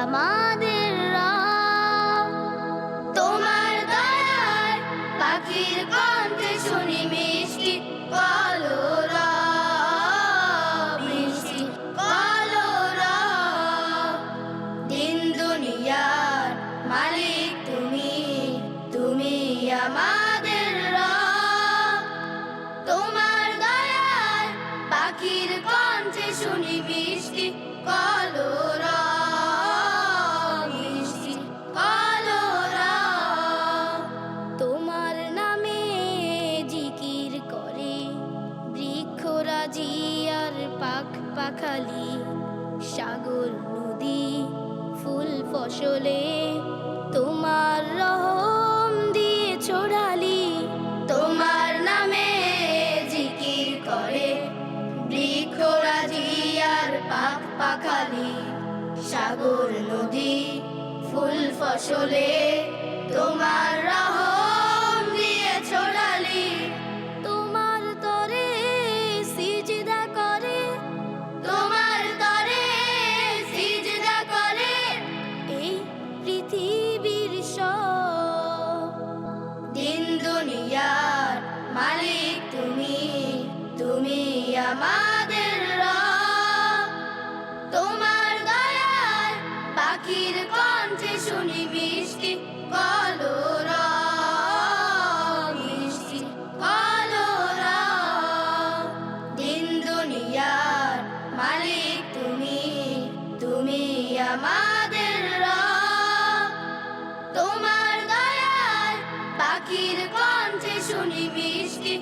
আমাদের তোমার দয়ার পাখির কণ্ঠে শুনি মিষ্টি মিষ্টি মালিক তুমি তোমার দয়ার পাখির কণ্ঠে শুনি মিষ্টি পাখ পাখালি, সাগর, নদী, ফুল ফসলে তোমার রহম দিয়ে ছড়ালি। তোমার নামে জিকির করে বৃক্ষরাজি আর পাখ পাখালি, সাগর, নদী, ফুল ফসলে তোমার রহম শুনি মিষ্টি